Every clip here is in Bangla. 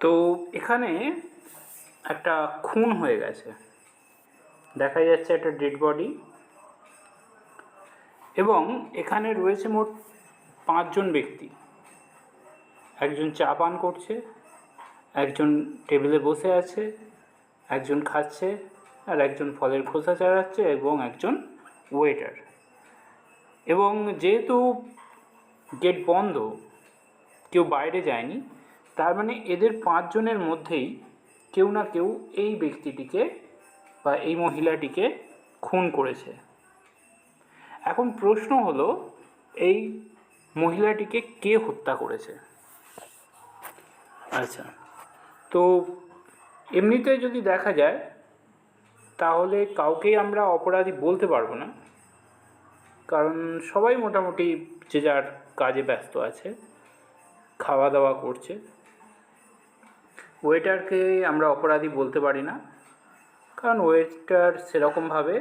তো এখানে একটা খুন হয়ে গেছে। দেখা যাচ্ছে একটা ডেড বডি এবং এখানে রয়েছে মোট পাঁচজন ব্যক্তি। একজন চা পান করছে, একজন টেবিলে বসে আছে, একজন খাচ্ছে আর একজন ফলের খোসা চাড়াচ্ছে এবং একজন ওয়েটার এবং যেহেতু গেট বন্ধ, কেউ বাইরে যায়নি তার মানে এদের পাঁচজনের মধ্যেই কেউ না কেউ এই ব্যক্তিটিকে বা এই মহিলাটিকে খুন করেছে। এখন প্রশ্ন হলো, এই মহিলাটিকে কে হত্যা করেছে? আচ্ছা তো এমনিতে যদি দেখা যায়, তাহলে কাউকেই আমরা অপরাধী বলতে পারব না। কারণ সবাই মোটামুটি যে যার কাজে ব্যস্ত আছে, খাওয়া দাওয়া করছে। ওয়েটারকে আমরা অপরাধী বলতে পারি না। কারণ ওয়েটার সেরকমভাবে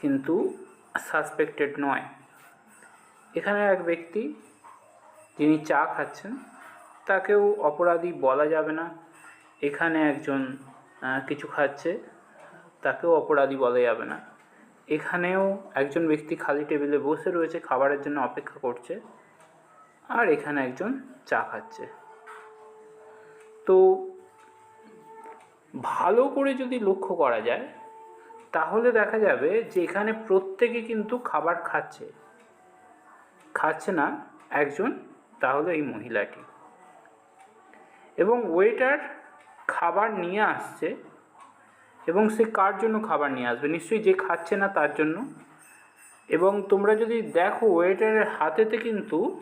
কিন্তু সাসপেক্টেড নয়। এখানে এক ব্যক্তি যিনি চা খাচ্ছেন, তাকেও অপরাধী বলা যাবে না। এখানে একজন কিছু খাচ্ছে, তাকেও অপরাধী বলা যাবে না। এখানেও একজন ব্যক্তি খালি টেবিলে বসে রয়েছে, খাবারের জন্য অপেক্ষা করছে, আর এখানে একজন চা খাচ্ছে। তো ভালো করে যদি লক্ষ্য করা যায়, তাহলে দেখা যাবে যে এখানে প্রত্যেকে কিন্তু খাবার খাচ্ছে। খাচ্ছে না একজন, তাহলে এই মহিলাটি। এবং ওয়েটার খাবার নিয়ে আসছে, এবং সে কার জন্য খাবার নিয়ে আসবে? নিশ্চয়ই যে খাচ্ছে না তার জন্য। এবং তোমরা যদি দেখো ওয়েটারের হাতেতে কিন্তু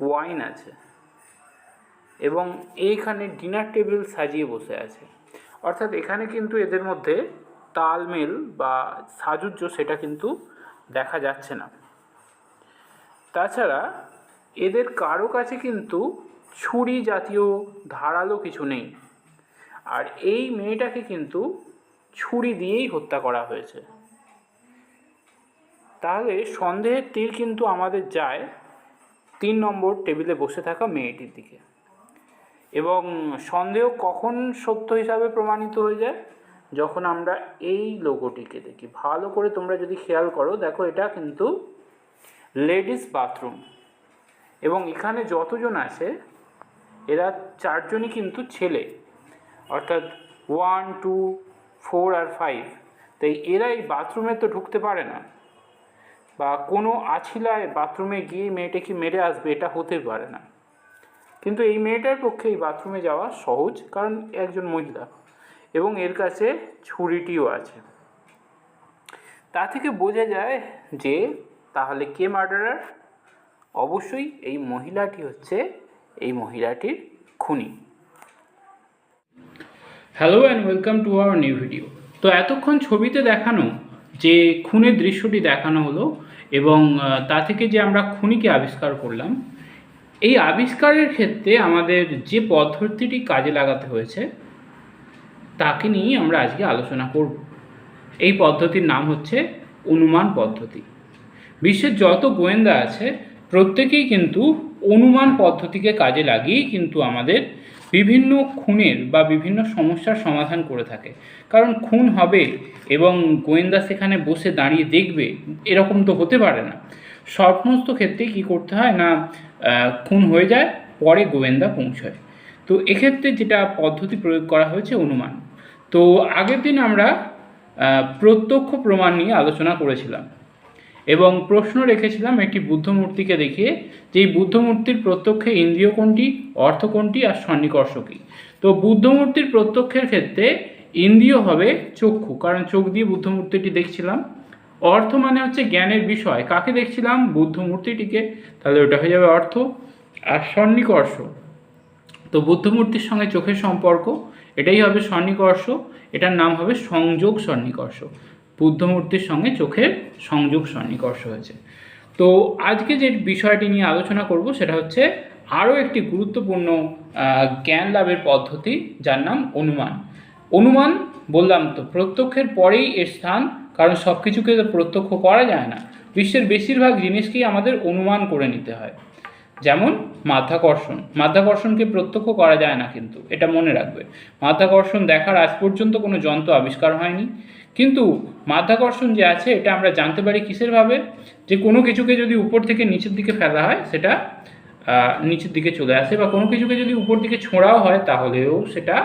ওয়াইন আছে। এবং এইখানে ডিনার টেবিল সাজিয়ে বসে আছে। অর্থাৎ এখানে কিন্তু এদের মধ্যে তালমেল বা সাজুজ্য সেটা কিন্তু দেখা যাচ্ছে না। তাছাড়া এদের কারও কাছে কিন্তু ছুরি জাতীয় ধারালো কিছু নেই। আর এই মেয়েটাকে কিন্তু ছুরি দিয়েই হত্যা করা হয়েছে। তাহলে সন্দেহের তীর কিন্তু আমাদের যায় তিন নম্বর টেবিলে বসে থাকা মেয়েটির দিকে। এবং সন্দেহ কখন সত্য হিসাবে প্রমাণিত হয়ে যায়? যখন আমরা এই লোগোটিকে দেখি। ভালো করে তোমরা যদি খেয়াল করো, দেখো এটা কিন্তু লেডিস বাথরুম এবং এখানে যতজন আছে, এরা চারজনই কিন্তু ছেলে। অর্থাৎ ওয়ান টু ফোর আর ফাইভ তাই এরা এই বাথরুমে তো ঢুকতে পারে না। বা কোনো আছিলায় বাথরুমে গিয়ে মেয়েটা কি মেরে আসবে, এটা হতে পারে না। কিন্তু এই মেয়েটার পক্ষে এই বাথরুমে যাওয়া সহজ, কারণ একজন মহিলা এবং এর কাছে ছুরিটিও আছে। তা থেকে বোঝা যায় যে তাহলে কে মার্ডারার? অবশ্যই এই মহিলাটি হচ্ছে এই মহিলাটির খুনি। Hello and welcome to our new video তো এতক্ষণ ছবিতে দেখানো, যে খুনের দৃশ্যটি দেখানো হলো এবং তা থেকে যে আমরা খুনিকে আবিষ্কার করলাম এই আবিষ্কারের ক্ষেত্রে আমাদের যে পদ্ধতিটি কাজে লাগাতে হয়েছে, তাকে নিয়েই আমরা আজকে আলোচনা করব। এই পদ্ধতির নাম হচ্ছে অনুমান পদ্ধতি। বিশ্বের যত গোয়েন্দা আছে, প্রত্যেকেই কিন্তু অনুমান পদ্ধতিকে কাজে লাগিয়েই কিন্তু আমাদের বিভিন্ন খুনের বা বিভিন্ন সমস্যার সমাধান করে থাকে। কারণ খুন হবে এবং গোয়েন্দা সেখানে বসে দাঁড়িয়ে দেখবে, এরকম তো হতে পারে না। সমস্ত ক্ষেত্রে কি করতে হয় না খুন হয়ে যায়, পরে গোয়েন্দা পৌঁছয়। তো এক্ষেত্রে যেটা পদ্ধতি প্রয়োগ করা হয়েছে অনুমান। তো আগের দিন আমরা প্রত্যক্ষ প্রমাণ নিয়ে আলোচনা করেছিলাম এবং প্রশ্ন রেখেছিলাম একটি বুদ্ধমূর্তিকে দেখিয়ে, যে এই বুদ্ধ মূর্তির প্রত্যক্ষে ইন্দ্রিয় কোনটি, অর্থ কোনটি আর সন্নিকর্ষ কী। তো বুদ্ধমূর্তির প্রত্যক্ষের ক্ষেত্রে ইন্দ্রিয় হবে চক্ষু, কারণ চোখ দিয়ে বুদ্ধমূর্তিটি দেখছিলাম। অর্থ মানে হচ্ছে জ্ঞানের বিষয়। কাকে দেখছিলাম? বুদ্ধ মূর্তিটিকে। তাহলে ওটা হয়ে যাবে অর্থ আর সন্নিকর্ষ তো বুদ্ধমূর্তির সঙ্গে চোখের সম্পর্ক, এটাই হবে সন্নিকর্ষ এটার নাম হবে সংযোগ সন্নিকর্ষ বুদ্ধমূর্তির সঙ্গে চোখের সংযোগ সন্নিকর্ষ হয়েছে। তো আজকে যে বিষয়টি নিয়ে আলোচনা করব, সেটা হচ্ছে আরও একটি গুরুত্বপূর্ণ জ্ঞান লাভের পদ্ধতি, যার নাম অনুমান। অনুমান বললাম তো, প্রত্যক্ষের পরেই এর স্থান কারণ সব কিছুকে প্রত্যক্ষ করা যায় না। বিশ্বের বেশিরভাগ জিনিসকেই আমাদের অনুমান করে নিতে হয়। যেমন মাধ্যাকর্ষণ। মাধ্যাকর্ষণকে প্রত্যক্ষ করা যায় না কিন্তু, এটা মনে রাখবে। মাধ্যাকর্ষণ দেখার আজ পর্যন্ত কোনো যন্ত্র আবিষ্কার হয়নি। কিন্তু মাধ্যাকর্ষণ যে আছে, এটা আমরা জানতে পারি কিসের ভাবে? যে কোনো কিছুকে যদি উপর থেকে নিচের দিকে ফেলা হয়, সেটা নিচের দিকে চলে আসে বা কোনো কিছুকে যদি উপর দিকে ছোঁড়াও হয়, তাহলেও সেটা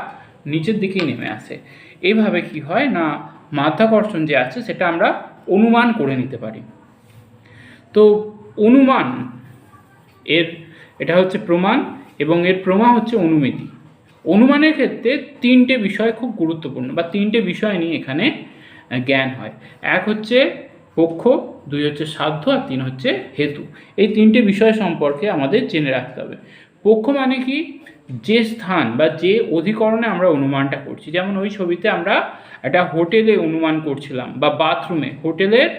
নিচের দিকেই নেমে আসে। এইভাবে কি হয় না মাধ্যাকর্ষণ যে আছে সেটা আমরা অনুমান করে নিতে পারি। তো অনুমান এর, এটা হচ্ছে প্রমাণ এবং এর প্রমা হচ্ছে অনুমিতি। অনুমানের ক্ষেত্রে তিনটে বিষয় খুব গুরুত্বপূর্ণ বা তিনটে বিষয় নিয়ে এখানে জ্ঞান হয়। এক হচ্ছে পক্ষ, দুই হচ্ছে সাধ্য, আর তিন হচ্ছে হেতু। এই তিনটে বিষয় সম্পর্কে আমাদের জেনে রাখতে হবে। পক্ষ মানে কি? যে স্থান বা যে অধিকরণে আমরা অনুমানটা করছি। যেমন ওই ছবিতে আমরা একটা হোটেলে অনুমান করছিলাম বা বাথরুমে হোটেলের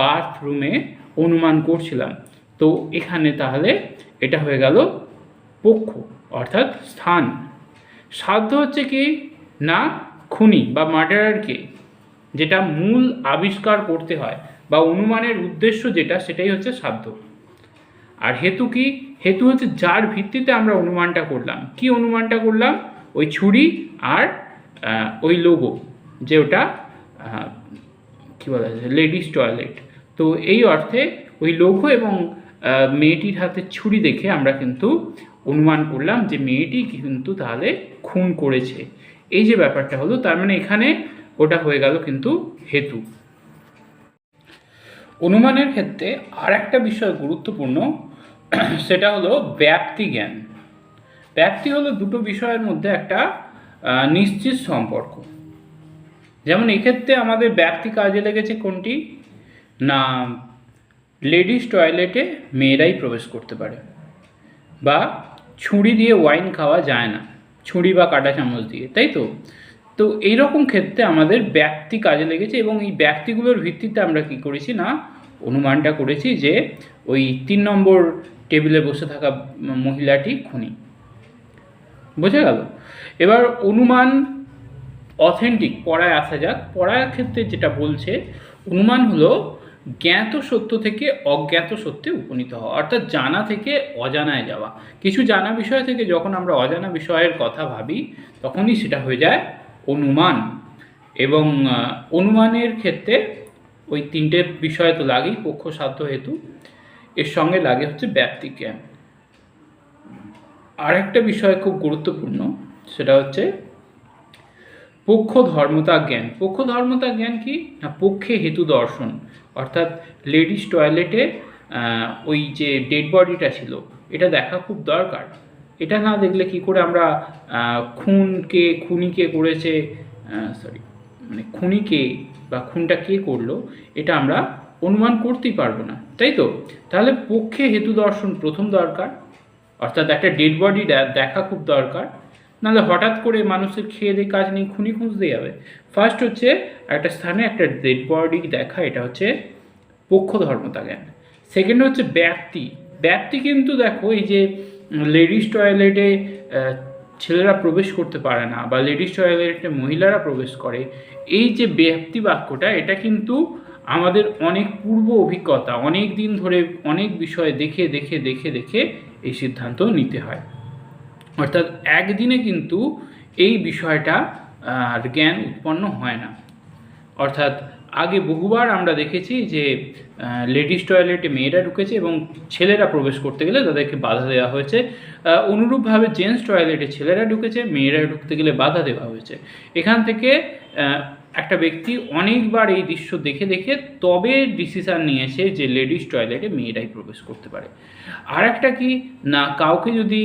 বাথরুমে অনুমান করছিলাম। তো এখানে তাহলে এটা হয়ে গেল পক্ষ, অর্থাৎ স্থান। সাধ্য হচ্ছে কি? না, খুনি বা মার্ডারারকে যেটা মূল আবিষ্কার করতে হয় বা অনুমানের উদ্দেশ্য যেটা, সেটাই হচ্ছে সাধ্য। আর হেতু কি? হেতু হচ্ছে যার ভিত্তিতে আমরা অনুমানটা করলাম। কি অনুমানটা করলাম? ওই ছুরি আর ওই লোগো যে ওটা কী বলা যায় লেডিস টয়লেট। তো এই অর্থে ওই লৌহ এবং মেয়েটির হাতে ছুরি দেখে আমরা কিন্তু অনুমান করলাম যে মেয়েটি কিন্তু তাহলে খুন করেছে। এই যে ব্যাপারটা হলো, তার মানে এখানে ওটা হয়ে গেল কিন্তু হেতু। অনুমানের ক্ষেত্রে আর একটা বিষয় গুরুত্বপূর্ণ, সেটা হলো ব্যাপ্তি জ্ঞান। ব্যাপ্তি হলো দুটো বিষয়ের মধ্যে একটা নিশ্চিত সম্পর্ক। যেমন এক্ষেত্রে আমাদের ব্যক্তি কাজে লেগেছে কোনটি? না, লেডিস টয়লেটে মেয়েরাই প্রবেশ করতে পারে। বা ছুরি দিয়ে ওয়াইন খাওয়া যায় না, ছুরি বা কাঁটা চামচ দিয়ে, তাই তো? তো এইরকম ক্ষেত্রে আমাদের ব্যক্তি কাজে লেগেছে এবং এই ব্যক্তিগুলোর ভিত্তিতে আমরা কি করেছি না, অনুমানটা করেছি যে ওই তিন নম্বর টেবিলে বসে থাকা মহিলাটি খুনি। বোঝা গেল? এবার অনুমান অথেন্টিক পড়ায় আসা যাক। পড়ার ক্ষেত্রে যেটা বলছে, অনুমান হলো জ্ঞাত সত্য থেকে অজ্ঞাত সত্যে উপনীত হওয়া, অর্থাৎ জানা থেকে অজানায় যাওয়া। কিছু জানা বিষয় থেকে যখন আমরা অজানা বিষয়ের কথা ভাবি, তখনই সেটা হয়ে যায় অনুমান। এবং অনুমানের ক্ষেত্রে ওই তিনটে বিষয় তো লাগেই, পক্ষ, সাধ্য, হেতু। এর সঙ্গে লাগে হচ্ছে ব্যক্তি জ্ঞান। আর একটা বিষয় খুব গুরুত্বপূর্ণ, সেটা হচ্ছে পক্ষ ধর্মতা জ্ঞান পক্ষ ধর্মতা জ্ঞান কি? না, পক্ষে হেতু দর্শন। অর্থাৎ লেডিস টয়লেটে ওই যে ডেড বডিটা ছিল, এটা দেখা খুব দরকার। এটা না দেখলে কি করে আমরা খুনকে খুনি কে করেছে সরি মানে খুনিকে বা খুনটা কে করল, এটা আমরা অনুমান করতেই পারব না। তাই তো? তাহলে পক্ষে হেতু দর্শন প্রথম দরকার। অর্থাৎ একটা ডেড বডি দেখা খুব দরকার। নাহলে হঠাৎ করে মানুষের খেয়ে দিয়ে কাজ নেই, খুনি খুঁজতে যাবে। ফার্স্ট হচ্ছে একটা স্থানে একটা ডেড বডি দেখা, এটা হচ্ছে পক্ষ ধর্মতা জ্ঞান সেকেন্ড হচ্ছে ব্যাপ্তি। ব্যাপ্তি কিন্তু দেখো, এই যে লেডিস টয়লেটে ছেলেরা প্রবেশ করতে পারে না বা লেডিস টয়লেটে মহিলারা প্রবেশ করে, এই যে ব্যাপ্তি বাক্যটা, এটা কিন্তু আমাদের অনেক পূর্ব অভিজ্ঞতা, অনেক দিন ধরে অনেক বিষয় দেখে দেখে দেখে দেখে এই সিদ্ধান্ত নিতে হয়। অর্থাৎ একদিনে কিন্তু এই বিষয়টা জ্ঞান উৎপন্ন হয় না। অর্থাৎ আগে বহুবার আমরা দেখেছি যে লেডিস টয়লেটে মেয়েরা ঢুকেছে এবং ছেলেরা প্রবেশ করতে গেলে তাদেরকে বাধা দেওয়া হয়েছে। অনুরূপভাবে জেন্টস টয়লেটে ছেলেরা ঢুকেছে, মেয়েরা ঢুকতে গেলে বাধা দেওয়া হয়েছে। এখান থেকে একটা ব্যক্তি অনেকবার এই দৃশ্য দেখে দেখে তবে ডিসিশান নিয়েছে যে লেডিস টয়লেটে মেয়েরাই প্রবেশ করতে পারে। আর একটা কি? না, কাউকে যদি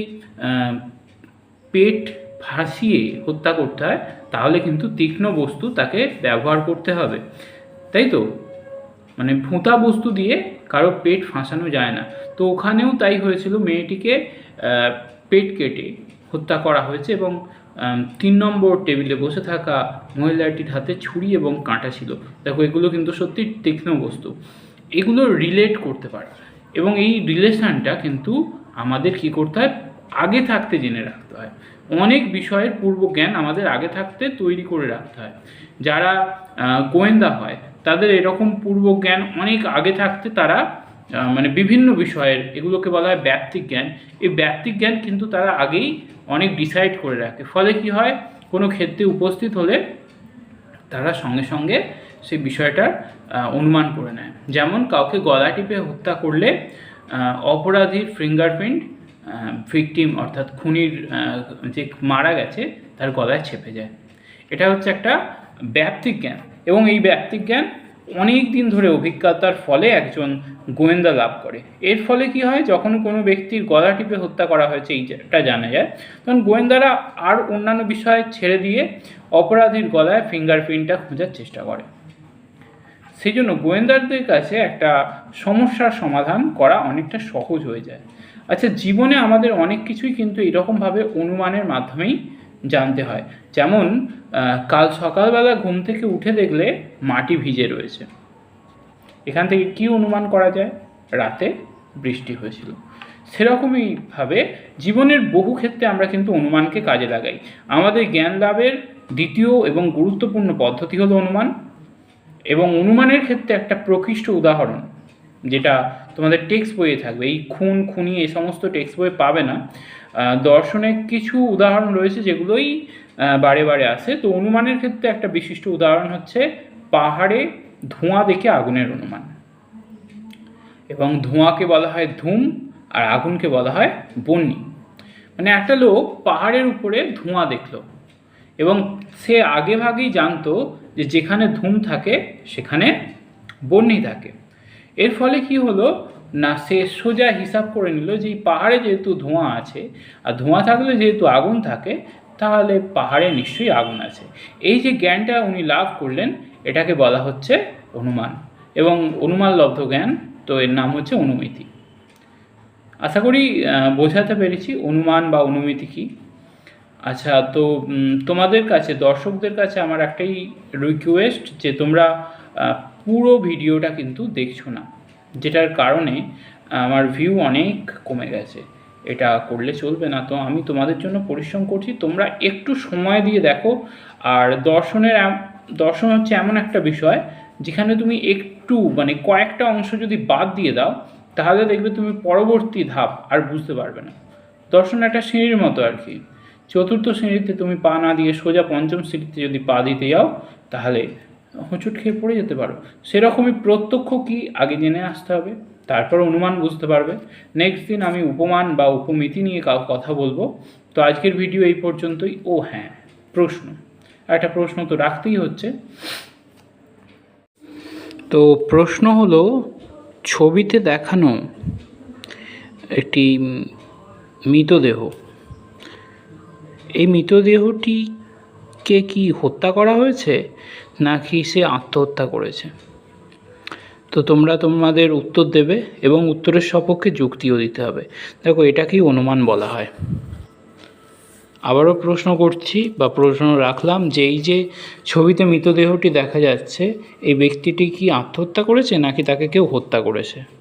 পেট ফাঁসিয়ে হত্যা করতে হয়, তাহলে কিন্তু তীক্ষ্ণ বস্তু তাকে ব্যবহার করতে হবে। তাই তো? মানে ভোঁতা বস্তু দিয়ে কারও পেট ফাঁসানো যায় না। তো ওখানেও তাই হয়েছিল, মেয়েটিকে পেট কেটে হত্যা করা হয়েছে এবং তিন নম্বর টেবিলে বসে থাকা মহিলাটির হাতে ছুরি এবং কাঁটা ছিল। দেখো, এগুলো কিন্তু সত্যি তীক্ষ্ণ বস্তু। এগুলো রিলেট করতে পারে। এবং এই রিলেশনটা কিন্তু আমাদের কি করতে হয়? আগে থাকতে জেনে রাখতে হয়। অনেক বিষয়ের পূর্ব জ্ঞান আমাদের আগে থাকতে তৈরি করে রাখতে হয়। যারা গোয়েন্দা হয়, তাদের এরকম পূর্ব জ্ঞান অনেক আগে থাকতে তারা মানে বিভিন্ন বিষয়ের, এগুলোকে বলা হয় ব্যক্তিক জ্ঞান। এই ব্যক্তিক জ্ঞান কিন্তু তারা আগেই অনেক ডিসাইড করে রাখে। ফলে কি হয়? কোনো ক্ষেত্রে উপস্থিত হলে তারা সঙ্গে সঙ্গে সেই বিষয়টার অনুমান করে নেয়। যেমন কাউকে গলা টিপে হত্যা করলে অপরাধীর ফিঙ্গারপ্রিন্ট ভিকটিম অর্থাৎ খুনির যে মারা গেছে তার গলায় ছেপে যায়। এটা হচ্ছে একটা ব্যাপ্তিক জ্ঞান এবং এই ব্যাপ্তিক জ্ঞান অনেক দিন ধরে অভিজ্ঞতার ফলে একজন গোয়েন্দা লাভ করে। এর ফলে কি হয়, যখন কোনো ব্যক্তির গলা টিপে হত্যা করা হয়েছে এইটা জানা যায়, তখন গোয়েন্দারা আর অন্যান্য বিষয়ে ছেড়ে দিয়ে অপরাধীর গলায় ফিঙ্গারপ্রিন্টটা খোঁজার চেষ্টা করে। সেই জন্য গোয়েন্দারদের কাছে একটা সমস্যার সমাধান করা অনেকটা সহজ হয়ে যায়। আচ্ছা জীবনে আমাদের অনেক কিছুই কিন্তু এরকমভাবে অনুমানের মাধ্যমেই জানতে হয়। যেমন কাল সকালবেলা ঘুম থেকে উঠে দেখলে মাটি ভিজে রয়েছে। এখান থেকে কি অনুমান করা যায়? রাতে বৃষ্টি হয়েছিল। সেরকমইভাবে জীবনের বহু ক্ষেত্রে আমরা কিন্তু অনুমানকে কাজে লাগাই। আমাদের জ্ঞান লাভের দ্বিতীয় এবং গুরুত্বপূর্ণ পদ্ধতি হলো অনুমান। এবং অনুমানের ক্ষেত্রে একটা প্রকৃষ্ট উদাহরণ। যেটা তোমাদের টেক্সট বইয়ে থাকবে। এই খুন খুনি এই সমস্ত টেক্সট বইয়ে পাবে না। আহ, দর্শনে কিছু উদাহরণ রয়েছে যেগুলোই বারে বারে আসে। তো অনুমানের ক্ষেত্রে একটা বিশিষ্ট উদাহরণ হচ্ছে পাহাড়ে ধোঁয়া দেখে আগুনের অনুমান। এবং ধোঁয়াকে বলা হয় ধুম আর আগুনকে বলা হয় বন্যি। মানে একটা লোক পাহাড়ের উপরে ধোঁয়া দেখল এবং সে আগে ভাগেই জানতো যে যেখানে ধুম থাকে সেখানে বন্যি থাকে। এর ফলে কি হলো? না, সে সোজা হিসাব করে নিল যে পাহাড়ে যেহেতু ধোঁয়া আছে, আর ধোঁয়া থাকলে যেহেতু আগুন থাকে, তাহলে পাহাড়ে নিশ্চয়ই আগুন আছে। এই যে জ্ঞানটা উনি লাভ করলেন, এটাকে বলা হচ্ছে অনুমান। এবং অনুমান লব্ধ জ্ঞান, তো এর নাম হচ্ছে অনুমিতি। আশা করি বোঝাতে পেরেছি অনুমান বা অনুমিতি কী। আচ্ছা তো তোমাদের কাছে, দর্শকদের কাছে আমার একটাই রিকোয়েস্ট যে তোমরা পুরো ভিডিওটা কিন্তু দেখছ না, যেটার কারণে আমার ভিউ অনেক কমে গেছে। এটা করলে চলবে না। তো আমি তোমাদের জন্য পরিশ্রম করছি, তোমরা একটু সময় দিয়ে দেখো। আর দর্শনের দর্শন হচ্ছে এমন একটা বিষয়, যেখানে তুমি একটু মানে কয়েকটা অংশ যদি বাদ দিয়ে দাও, তাহলে দেখবে তুমি পরবর্তী ধাপ আর বুঝতে পারবে না। দর্শন একটা সিঁড়ির মতো আর কি। চতুর্থ শ্রেণীতে তুমি পা না দিয়ে সোজা পঞ্চম শ্রেণীতে যদি পা দিতে যাও, তাহলে হোঁচট খেয়ে পড়ে যেতে পারো। সেরকমই প্রত্যক্ষ কি আগে জেনে আসতে হবে, তারপর অনুমান বুঝতে পারবে। নেক্সট দিন আমি উপমান বা উপমিতি নিয়ে কাউ কথা বলব। তো আজকের ভিডিও এই পর্যন্তই। ও হ্যাঁ প্রশ্ন। একটা প্রশ্ন তো রাখতেই হচ্ছে। তো প্রশ্ন হলো, ছবিতে দেখানো একটি মৃতদেহ, এই মৃতদেহটিকে কি হত্যা করা হয়েছে, নাকি সে আত্মহত্যা করেছে? তো তোমরা তোমাদের উত্তর দেবে এবং উত্তরের সপক্ষে যুক্তিও দিতে হবে। দেখো এটাকেই অনুমান বলা হয়? আবারও প্রশ্ন করছি বা প্রশ্ন রাখলাম যে এই যে ছবিতে মৃতদেহটি দেখা যাচ্ছে, এই ব্যক্তিটি কি আত্মহত্যা করেছে, নাকি তাকে কেউ হত্যা করেছে?